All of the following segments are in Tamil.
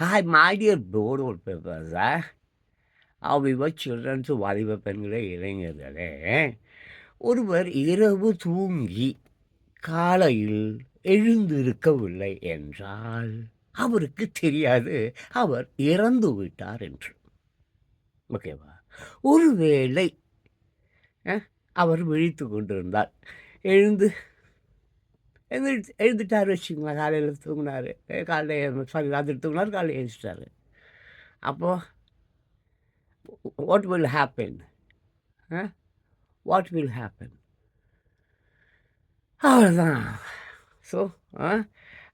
Hi, my dear board papers, ah. அவ்விவ சில்ட்ரன்ஸ் வாலிப பெண்களே இளைஞர்களே. ஒருவர் இரவு தூங்கி காலையில் எழுந்திருக்கவில்லை என்றால் அவருக்கு தெரியாது. அவர் இறந்து விட்டார் என்று. ஓகேவா ஒருவேளை அவர் விழித்து கொண்டிருந்தார். எழுந்து எழுந்து எழுந்துட்டார் வச்சுங்களேன் காலையில் தூங்கினார். காலையில் சாரி ராத்திரி தூங்கினார் காலையில் எழுந்துட்டார் அப்போது what will happen what will happen அவ்வளோதான் ஸோ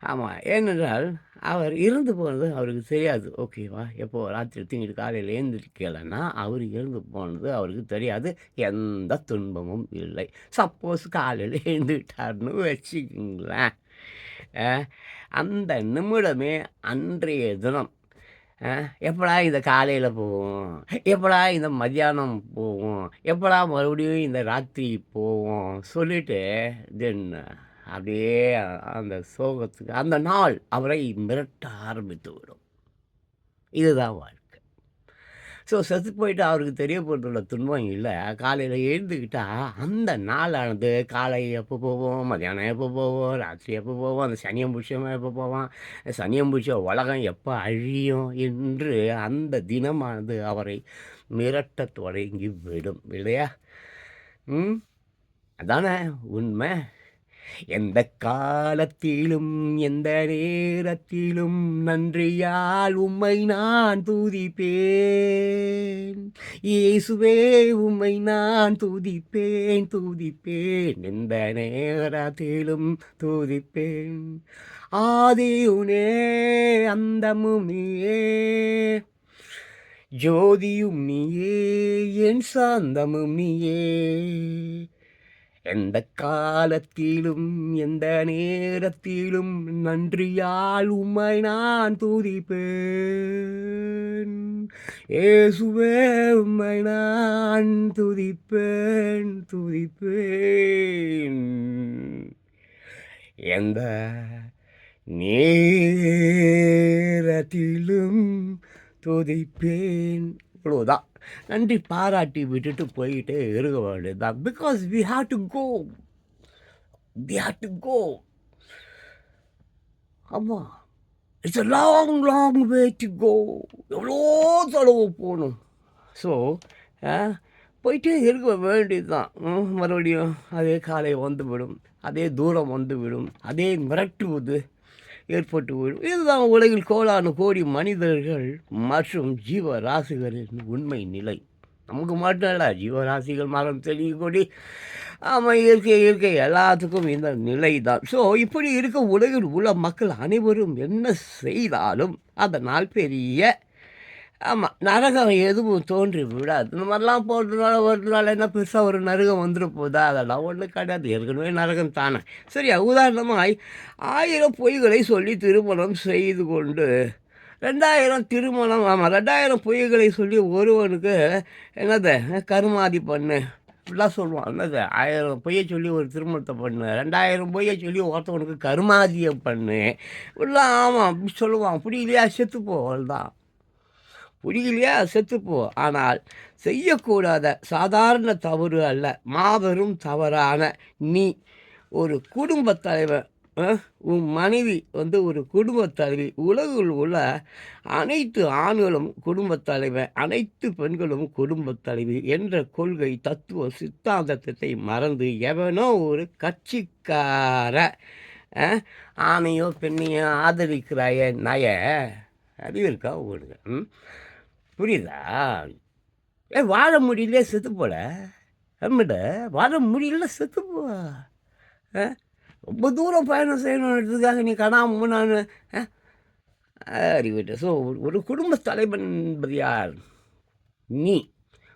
ஆமாம் ஏனென்றால் அவர் இறந்து போனது அவருக்கு தெரியாது. ஓகேவா எப்போ? ராத்திரி தூங்கிட்டு காலையில் எழுந்திருக்கலைன்னா அவர் இறந்து போனது அவருக்கு தெரியாது. எந்த துன்பமும் இல்லை. சப்போஸ் காலையில் எழுந்துட்டார்னு வச்சுக்கிங்களேன். அந்த நிமிடமே அன்றைய தினம் எப்படா இந்த காலையில் போவோம்? எப்படா இந்த மத்தியானம் போவோம்? எப்படா மறுபடியும் இந்த ராத்திரி போவோம்? சொல்லிட்டு தென் அப்படியே அந்த சோகத்துக்கு அந்த நாள் அவரை மிரட்ட ஆரம்பித்து விடும். இதுதான் வாழ்க்கை. ஸோ செத்து போயிட்டு அவருக்கு தெரியப்படுத்துள்ள துன்பம் இல்லை. காலையில் எழுந்துக்கிட்டால் அந்த நாளானது காலை எப்போ போவோம் மதியானம் எப்போ போவோம் ராத்திரி எப்போ போவோம் அந்த சனியம் புஷ்யமாக எப்போ போவான் சனியம் புஷ்ய உலகம் எப்போ அழியும் என்று அந்த தினமானது அவரை மிரட்டத் தொடங்கி விடும் இல்லையா? ம்? அதானே உண்மை? எந்த காலத்திலும் எந்த நேரத்திலும் நன்றியால் உம்மை நான் தூதிப்பேன். இயேசுவே உம்மை நான் தூதிப்பேன் தூதிப்பேன். எந்த நேரத்திலும் தூதிப்பேன். ஆதியுனே அந்தமும் நீயே ஜோதியும் நீயே என் சாந்தமும் நீயே. எந்த காலத்திலும் எந்த நேரத்திலும் நன்றியால் உம்மை நான் துதிப்பேன். ஏசுவே உம்மை நான் துதிப்பேன் துதிப்பேன். எந்த நேரத்திலும் துதிப்பேன். இவ்வளோதான் நன்றி பாராட்டி விட்டுட்டு போயிட்டே இருக்க வேண்டியதுதான். Because we have to go we have to go ஆமாம் it's a long long way to go எவ்வளோ தொலைவு போகணும். ஸோ போயிட்டே இருக்க வேண்டியது தான் மறுபடியும் அதே காலை வந்துவிடும். அதே தூரம் வந்துவிடும். அதே மிரட்டுவது ஏற்பட்டுவிடும் இதுதான் உலகில் கோலான கோடி மனிதர்கள் மற்றும் ஜீவராசிகளின் உண்மை நிலை. நமக்கு மட்டும் இல்லை ஜீவராசிகள் மரம் செடி கொடி. ஆமாம் இயற்கை இயற்கை எல்லாத்துக்கும் இந்த நிலை தான் ஸோ இப்படி இருக்க உலகில் உள்ள மக்கள் அனைவரும் என்ன செய்தாலும் அதனால் பெரிய ஆமாம் நரகம் எதுவும் தோன்றி விடாது. இந்த மாதிரிலாம் போடுறதுனால வருதுனால என்ன பெருசாக ஒரு நரகம் வந்துட்டு போதா அதெல்லாம் ஒன்றும் கிடையாது. ஏற்கனவே நரகம் தானே. சரியா உதாரணமாக ஆயிரம் பொய்களை சொல்லி திருமணம் செய்து கொண்டு ரெண்டாயிரம் திருமணம் ஆமாம் ரெண்டாயிரம் பொய்களை சொல்லி ஒருவனுக்கு என்னது? கருமாதி பண்ணு. இப்படிலாம் சொல்லுவான். என்னது? ஆயிரம் பொய்யை சொல்லி ஒரு திருமணத்தை பண்ணு. ரெண்டாயிரம் பொய்யை சொல்லி ஒருத்தவனுக்கு கருமாதியை பண்ணு. இப்படிலாம் ஆமாம் அப்படி சொல்லுவான். புரியலையா செத்துப்போ தான் புரியலையா செத்துப்போ. ஆனால் செய்யக்கூடாத சாதாரண தவறு அல்ல. மாபெரும் தவறான நீ ஒரு குடும்பத் தலைவர் உன் மனைவி வந்து ஒரு குடும்பத் தலைவி. உலகில் உள்ள அனைத்து ஆண்களும் குடும்பத் தலைவர் அனைத்து பெண்களும் குடும்பத் தலைவி என்ற கொள்கை தத்துவ சித்தாந்தத்தை மறந்து எவனோ ஒரு கட்சிக்கார ஆணையோ பெண்ணையோ ஆதரிக்கிறாய நய. அறிவிருக்கா ஓடுங்க ம் புரியுதா? ஏ வாழ முடியலையே செத்து போல. அம்மிட வாழ முடியல செத்து போ. ஆ? ரொம்ப தூரம் பயணம் செய்யணுன்றதுக்காக நீ கணாம நான் அறிவிட்ட ஸோ ஒரு குடும்ப தலைவன் என்பது யார்? நீ.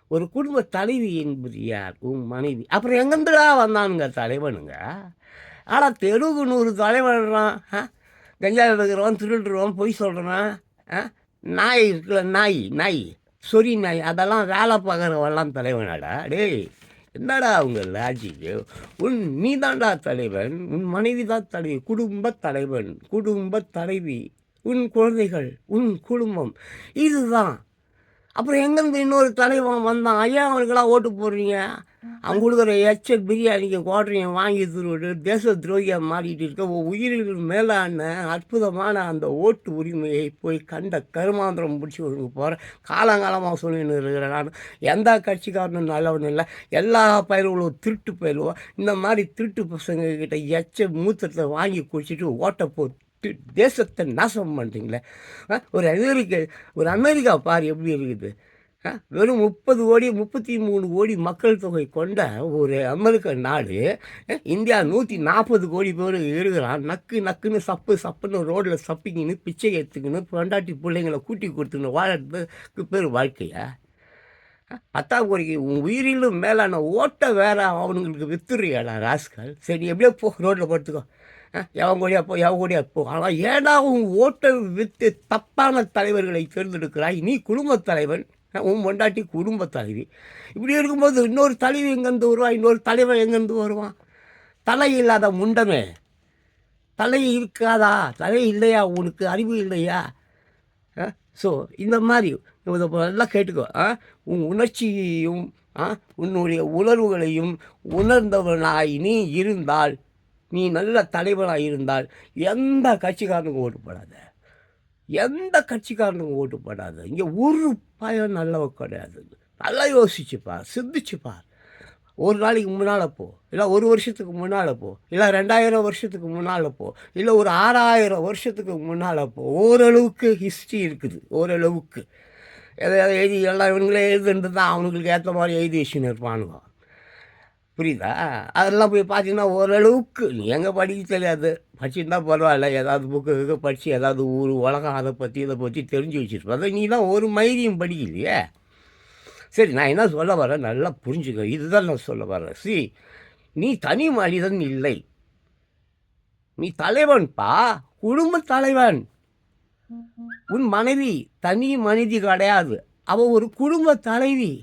ஒரு குடும்ப தலைவி என்பது யார்? உன் மனைவி. அப்புறம் எங்கேருந்துடா வந்தானுங்க தலைவனுங்க? ஆனால் தெருவுக்கு நூறு தலைவன்றான் ஆ? கஞ்சா எடுக்கிறவன் திருடுறவன் பொய் சொல்கிறான் நாய் இருக்குல்ல நாய் நாய். சொறி நாய். அதெல்லாம் வேலை பார்க்குறவெல்லாம் தலைவனாடா. டேய் என்னடா அவங்க லாஜிக்கு உன் நீ தான்டா தலைவன். உன் மனைவி தான் தலைவி. குடும்ப தலைவன். குடும்ப தலைவி. உன் குழந்தைகள். உன் குடும்பம். இதுதான். அப்புறம் எங்கேருந்து இன்னொரு தலைவன் வந்தான்? ஐயா அவனுக்கெல்லாம் ஓட்டு போடுறீங்க. அவங்க கொடுக்குற எச்ச பிரியாணிக்கு கோட்டரையும் வாங்கி திருவிட்டு தேச துரோகியாக மாறிட்டு இருக்க உன் உயிரில் மேலான அற்புதமான அந்த ஓட்டு உரிமையை போய் கண்ட கருமாந்திரம் பிடிச்சி ஒழுங்கு போகிறேன் காலங்காலமாக சொல்லின்னு இருக்கிறேன் நான். எந்த கட்சிக்காரனும் நல்லவனும் இல்லை. எல்லா பயிர்களும் திருட்டு பயிலுவோம் இந்த மாதிரி திருட்டு பசங்க கிட்ட எச்ச மூத்தத்தை வாங்கி குடிச்சிட்டு ஓட்டை போட்டு தேசத்தை நாசம் பண்ணுறீங்களே ஆ, ஒரு அமெரிக்க ஒரு அமெரிக்கா பார் எப்படி இருக்குது? வெறும் முப்பது கோடி முப்பத்தி மூணு கோடி மக்கள் தொகை கொண்ட ஒரு அமெரிக்க நாடு இந்தியா நூற்றி நாற்பது கோடி பேர் இருக்கிறான். நக்கு நக்குன்னு சப்பு சப்புன்னு ரோட்டில் சப்பிக்கின்னு பிச்சை எடுத்துக்கின்னு பொண்டாட்டி பிள்ளைங்களை கூட்டி கொடுத்துன்னு வாழறதுக்கு பேர் வாழ்க்கையா? பத்தாம் கோரிக்கை உன் உயிரிலும் மேலான ஓட்டை வேற அவனுங்களுக்கு வித்துறியாடா ராஸ்கல். சரி எப்படியோ போ ரோட்டில் படுத்துக்கோ. எவன் கூடியா போ எவன் கூடயா போ. ஆனால் ஏடா உன் ஓட்டை விற்று தப்பான தலைவர்களை தேர்ந்தெடுக்கிறாய்? நீ குடும்பத் தலைவன். உன் பொண்டாட்டி குடும்பத் தலைவி இப்படி இருக்கும்போது இன்னொரு தலைவி எங்கேருந்து வருவான் இன்னொரு தலைவன் எங்கேருந்து வருவான்? தலை இல்லாத முண்டமே. தலை இருக்காதா? தலை இல்லையா? உனக்கு அறிவு இல்லையா? ஸோ இந்த மாதிரி நல்லா கேட்டுக்கோ. ஆ உன் உணர்ச்சியையும் ஆ உன்னுடைய உணர்வுகளையும் உணர்ந்தவனாய் நீ இருந்தால் நீ நல்ல தலைவனாக இருந்தால் எந்த கட்சிக்காரனுக்கும் ஓட்டு போடாத. எந்த கட்சிக்காரனுக்கும் ஓட்டு போடாத. இங்கே ஒரு பயம் நல்லவ கிடையாது. நல்லா யோசிச்சுப்பார் சிந்திச்சுப்பார் ஒரு நாளைக்கு முன்னால் போ. இல்லை ஒரு வருஷத்துக்கு முன்னால் போ. இல்லை ரெண்டாயிரம் வருஷத்துக்கு முன்னால் போ. இல்லை ஒரு ஆறாயிரம் வருஷத்துக்கு முன்னால் போ. ஓரளவுக்கு ஹிஸ்ட்ரி இருக்குது. ஓரளவுக்கு. எதை எதை எழுதி எல்லாம் இவங்களே எழுதுன்றது தான் அவனுங்களுக்கு ஏற்ற மாதிரி எழுதி வச்சுன்னு இருப்பானுங்க. புரியுதா? அதெல்லாம் போய் பார்த்தீங்கன்னா ஓரளவுக்கு நீ எங்கே படிக்க தெரியாது படிச்சுருந்தா பரவாயில்ல. ஏதாவது புக்கு கிக்கு படித்து ஏதாவது ஊர் உலகம் அதை பற்றி இதை பற்றி தெரிஞ்சு வச்சுருப்ப. அதை நீ தான் ஒரு மைரியும் படிக்கலையே. சரி நான் என்ன சொல்ல வரேன்? நல்லா புரிஞ்சுக்க. இதுதான் நான் சொல்ல வரேன். சி நீ தனி மனிதன் இல்லை. நீ தலைவன்ப்பா குடும்ப தலைவன். உன் மனைவி தனி மனைவி கிடையாது. அவள் ஒரு குடும்ப தலைவி.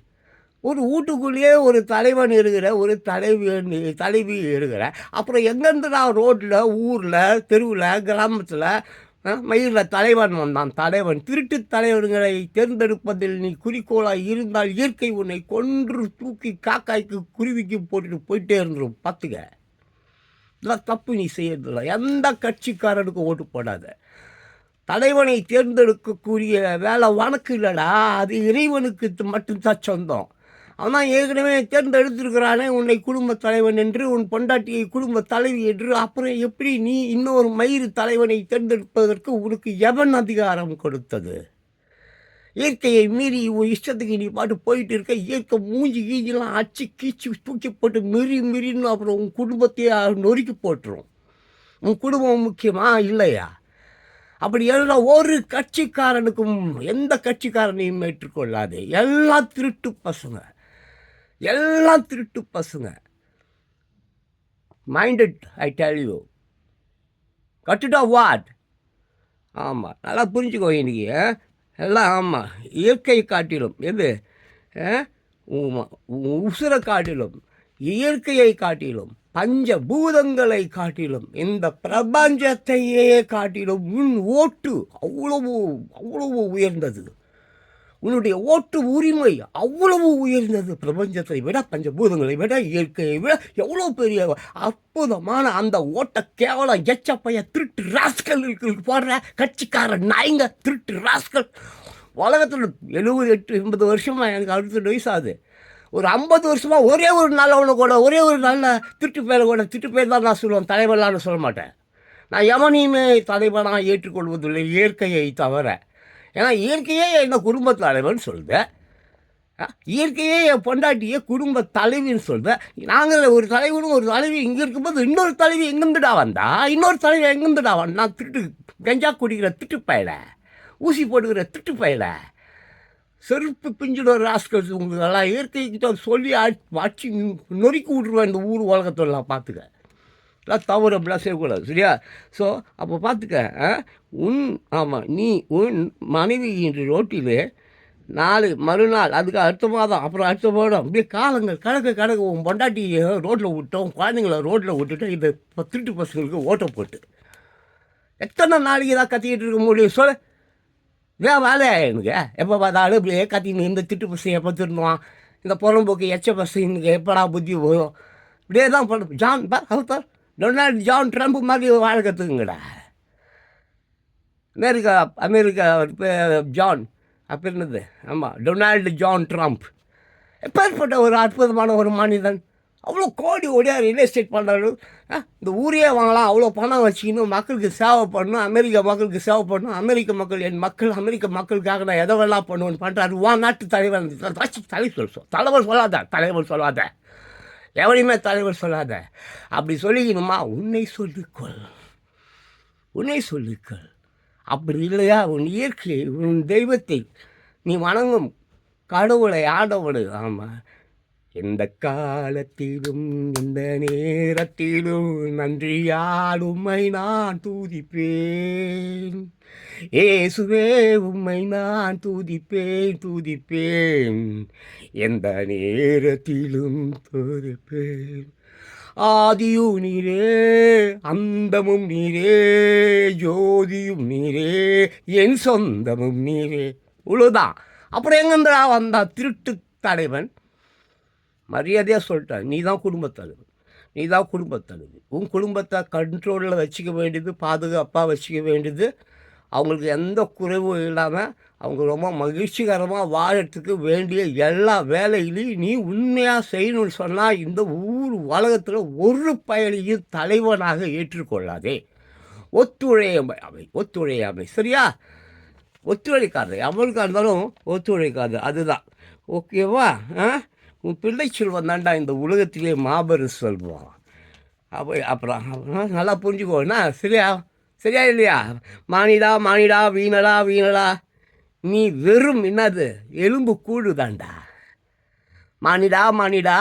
ஒரு வீட்டுக்குள்ளேயே ஒரு தலைவன் இருக்கிற ஒரு தலைவி தலைவி இருக்கிற அப்புறம் எங்கேருந்து நான் ரோட்டில் ஊரில் தெருவில் கிராமத்தில் மயிலில் தலைவன் வந்தான். தலைவன் திருட்டு தலைவன்களை தேர்ந்தெடுப்பதில் நீ குறிக்கோளாக இருந்தால் இயற்கை உன்னை கொன்று தூக்கி காக்காய்க்கு குருவிக்கு போட்டுட்டு போயிட்டே இருந்துடும் பார்த்துக்க. இதெல்லாம் தப்பு நீ செய்யறதில்ல. எந்த கட்சிக்காரனுக்கும் ஓட்டு போடாத. தலைவனை தேர்ந்தெடுக்கக்கூடிய வேலை உனக்கு இல்லைடா. அது இறைவனுக்கு மட்டும்தான் சொந்தம். அவன் ஏற்கனவே தேர்ந்தெடுத்திருக்கிறானே உன்னை குடும்ப தலைவன் என்று உன் பொண்டாட்டியை குடும்ப தலைவி என்று. அப்புறம் எப்படி நீ இன்னொரு மயிறு தலைவனை தேர்ந்தெடுப்பதற்கு உனக்கு எவன் அதிகாரம் கொடுத்தது? இயற்கையை மீறி உன் இஷ்டத்துக்கு நீ பாட்டு போயிட்டு இருக்க. இயற்கை மூஞ்சி கீஞ்சிலாம் அச்சு கீச்சு தூக்கி போட்டு மிரி மிரின்னு அப்புறம் உன் குடும்பத்தையே நொறுக்கி போட்டுரும். உன் குடும்பம் முக்கியமா? இல்லையா? அப்படி எல்லாம் ஒரு கட்சிக்காரனுக்கும் எந்த கட்சிக்காரனையும் ஏற்றுக்கொள்ளாது. எல்லாம் திருட்டு பசங்க. எல்லாம் திருட்டு பசங்க. மைண்டட் ஐ டெல் யூ கட்டுடா வாட் ஆமாம் நல்லா புரிஞ்சுக்கோ இன்றைக்கி எல்லாம் ஆமாம் இயற்கை காட்டிலும் எது? ஆ? உம், உசுரை காட்டிலும் இயற்கையை காட்டிலும் பஞ்ச பூதங்களை காட்டிலும் இந்த பிரபஞ்சத்தையே காட்டிலும் உன் ஓட்டு அவ்வளவு அவ்வளவு உயர்ந்தது. உன்னுடைய ஓட்டு உரிமை அவ்வளவு உயர்ந்தது. பிரபஞ்சத்தை விட பஞ்சபூதங்களை விட இயற்கையை விட எவ்வளோ பெரிய அற்புதமான அந்த ஓட்ட கேவலம் எச்சப்பைய திருட்டு ராஸ்கல் போடுற கட்சிக்கார நாய்ங்க திருட்டு ராஸ்கல். உலகத்தில் எழுபது எட்டு எண்பது வருஷமாக எனக்கு அறுபத்தெட்டு வயசாகுது ஒரு ஐம்பது வருஷமாக ஒரே ஒரு நல்லவனை கூட ஒரே ஒரு நல்ல திருட்டு பேரை கூட திருட்டு பேர் தான் நான் சொல்லுவேன் தலைவர்லாம் சொல்ல மாட்டேன். நான் எவனையுமே தலைவனாக ஏற்றுக்கொள்வதில்லை இயற்கையை தவிர. ஏன்னா இயற்கையே என்ன குடும்ப தலைவன் சொல்வேன் இயற்கையே என் பொண்டாட்டியே குடும்ப தலைவின்னு சொல்வேன் நாங்கள் ஒரு தலைவனும் ஒரு தலைவி இங்கே இருக்கும்போது இன்னொரு தலைவி எங்கேருந்துடா வந்தா? இன்னொரு தலைவி எங்கேருந்துடா வந்தா திட்டு கஞ்சா குடிக்கிற திட்டு பயல. ஊசி போட்டுக்கிற திட்டு பயல. செருப்பு பிஞ்சிட ராஸ்கல் உங்களெல்லாம் இயற்கைக்கிட்ட சொல்லி அடிச்சு நொறுக்கி விட்ருவேன் இந்த ஊர் உலகத்தெல்லாம் பார்த்துக்க. எல்லாம் தவறு அப்படிலாம் செய்யக்கூடாது சரியா? ஸோ அப்போ பார்த்துக்க உன் ஆமாம் நீ உன் மனைவி இன்று ரோட்டிலே நாலு மறுநாள் அதுக்கு அடுத்த மாதம் அப்புறம் அடுத்த மாதம் அப்படியே காலங்கள் கணக்கு கணக்கு உன் பொண்டாட்டி ரோட்டில் விட்டோம் குழந்தைங்கள ரோட்டில் விட்டுட்டு இந்த திருட்டு பசங்களுக்கு ஓட்டை போட்டு. எத்தனை நாளைக்கு தான் கத்திக்கிட்டு இருக்க முடியும் சொல்லு. ஏன் வேலையா எனக்கு? எப்போ பார்த்தாலும் இப்படியே கத்தின்னு இந்த திட்டு பசங்க எப்போ திருந்துவான் இந்த புறம்போக்கு எச்ச பசங்க எப்படா புத்தி வரும்? இப்படியே தான் பண்ண ஜான் பார் அவர் டொனால்டு ஜான் ட்ரம்ப் மாதிரி வாழ கற்றுக்குங்கடா அமெரிக்கா அமெரிக்கா ஜான் அப்போ இருந்தது ஆமாம் டொனால்டு ஜான் ட்ரம்ப். எப்பேற்பட்ட ஒரு அற்புதமான ஒரு மனிதன். அவ்வளோ கோடி ஓடியா ரியல் எஸ்டேட் பண்ணுறாரு இந்த ஊரையே வாங்கலாம் அவ்வளோ பணம் வச்சுக்கணும் மக்களுக்கு சேவை பண்ணணும் அமெரிக்க மக்களுக்கு சேவை பண்ணணும் அமெரிக்க மக்கள் என் மக்கள் அமெரிக்க மக்களுக்காக நான் எதை வேணாம் பண்ணுவேன்னு பண்ணுறாரு வா நாட்டு தலைவர் தலைவர் சொல் தலைவர் சொல்லாத தலைவர் சொல்லாத. எவனையுமே தலைவர் சொல்லாத. அப்படி சொல்லிக்கணுமா உன்னை சொல்லிக்கொள். உன்னை சொல்லிக்கொள். அப்படி இல்லையா? உன் இயற்கை உன் தெய்வத்தை நீ வணங்கும். கடவுளை ஆடவடு ஆமாம் எந்த காலத்திலும் இந்த நேரத்திலும் நன்றியால் உம்மை நான் தூதிப்பேன். ஏசுவே உம்மை நான் தூதிப்பேன் தூதிப்பேன். எந்த நேரத்திலும் தூதிப்பேன். ஆதியும் நீரே அந்தமும் நீரே ஜோதியும் நீரே என் சொந்தமும் நீரே. இவ்வளோதான் அப்புறம் எங்கேருந்துடா வந்தா திருட்டு தலைவன் மரியாதையாக சொல்லிட்டாங்க நீ தான் குடும்பத்தலைவர் நீ தான் குடும்பத்தலைவி உன் குடும்பத்தை கண்ட்ரோலில் வச்சுக்க வேண்டியது பாதுகாப்பாக வச்சுக்க வேண்டியது. அவங்களுக்கு எந்த குறைவும் இல்லாமல் அவங்க ரொம்ப மகிழ்ச்சிகரமாக வாழறதுக்கு வேண்டிய எல்லா வேலைகளையும் நீ உண்மையாக செய்யணும்னு சொன்னால் இந்த ஊர் உலகத்தில் ஒரு பயணியும் தலைவனாக ஏற்றுக்கொள்ளாதே. ஒத்துழையாமை ஒத்துழையாமை. சரியா? ஒத்துழைக்காது. அவளுக்காக இருந்தாலும் ஒத்துழைக்காது. அதுதான். ஓகேவா? ஆ? உன் பிள்ளை செல்வம் தாண்டா இந்த உலகத்திலே மாபெரும் செல்வம். அப்போ அப்புறம் நல்லா புரிஞ்சுக்கோண்ணா சரியா? சரியா இல்லையா? மானிடா மானிடா வீணடா வீணடா நீ வெறும் என்னது? எலும்பு கூடு தாண்டா மானிடா மானிடா.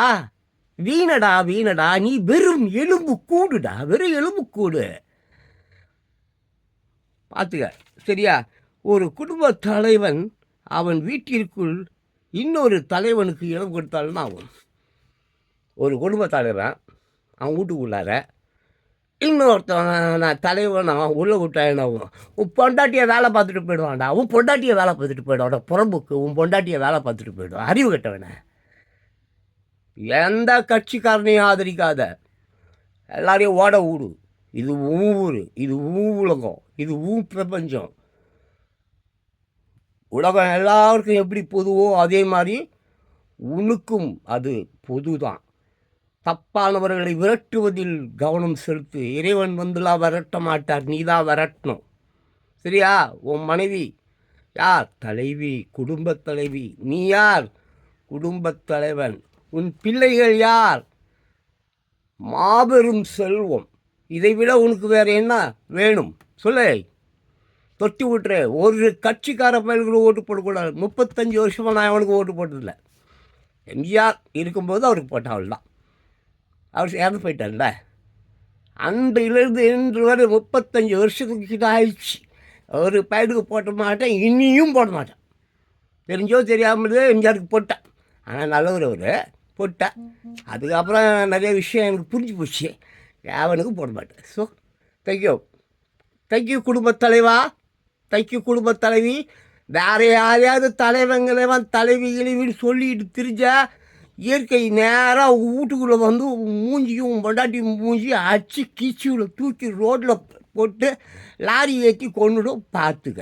வீணடா வீணடா. நீ வெறும் எலும்பு கூடுடா. வெறும் எலும்பு கூடு. பார்த்துக்க சரியா? ஒரு குடும்ப தலைவன் அவன் வீட்டிற்குள் இன்னொரு தலைவனுக்கு இடம் கொடுத்தாலும் ஆகும் ஒரு குடும்ப தலைவன் அவன் வீட்டுக்குள்ளார இன்னொருத்தவன் நான் தலைவன் அவன் உள்ளே விட்டா என்ன ஆகும் உன் பொண்டாட்டியை வேலை பார்த்துட்டு போயிடுவான்டா உன் பொண்டாட்டியை வேலை பார்த்துட்டு போயிடுவான் புறம்புக்கு உன் பொண்டாட்டியை வேலை பார்த்துட்டு போயிடுவான் அறிவு கட்டவனே. எந்த கட்சிக்காரனையும் ஆதரிக்காத. எல்லாரையும் ஓட ஊடு இது ஊ ஊர் இது ஊ உலகம் இது ஊ பிரபஞ்சம். உலகம் எல்லாருக்கும் எப்படி பொதுவோ அதே மாதிரி உனக்கும் அது பொதுதான். தப்பானவர்களை விரட்டுவதில் கவனம் செலுத்து. இறைவன் வந்துலாம் விரட்ட மாட்டார் நீ தான் விரட்டணும். சரியா? உன் மனைவி யார்? தலைவி குடும்பத் தலைவி. நீ யார்? குடும்பத் தலைவன். உன் பிள்ளைகள் யார்? மாபெரும் செல்வம். இதை விட உனக்கு வேறு என்ன வேணும்? சொல்லு. தொட்டி விட்டுரு. ஒரு கட்சிக்கார பயல்களும் ஓட்டு போடக்கூடாது. முப்பத்தஞ்சு வருஷமாக நான் அவனுக்கு ஓட்டு போட்டதில்லை. எம்ஜிஆர் இருக்கும்போது அவருக்கு போட்டாள் தான் அவர் இறந்து போயிட்டார்ல. அன்றிலிருந்து இன்று வரை முப்பத்தஞ்சு வருஷத்துக்கு கிட்ட ஆயிடுச்சு. ஒரு பயலுக்கு போட்ட மாட்டேன் இனியும் போட மாட்டேன். தெரிஞ்சோ தெரியாமலே எம்ஜிஆருக்கு போட்டேன். ஆனால் நல்லவர் அவர். போட்டேன். அதுக்கப்புறம் நிறைய விஷயம் எனக்கு புரிஞ்சு போச்சு. அவனுக்கு போட மாட்டேன். ஸோ தேங்க்யூ தேங்க்யூ குடும்பத் தலைவா. தைக்கு குடும்ப தலைவி வேற யாரையாவது தலைவங்களவன் தலைவிகளையும் சொல்லிட்டு திரிஞ்சா இயற்கை நேராக வீட்டுக்குள்ளே வந்து மூஞ்சியும் பொண்டாட்டி மூஞ்சி அச்சு கீச்சியில் தூக்கி ரோட்டில் போட்டு லாரி ஏற்றி கொண்டுடும் பார்த்துக்க.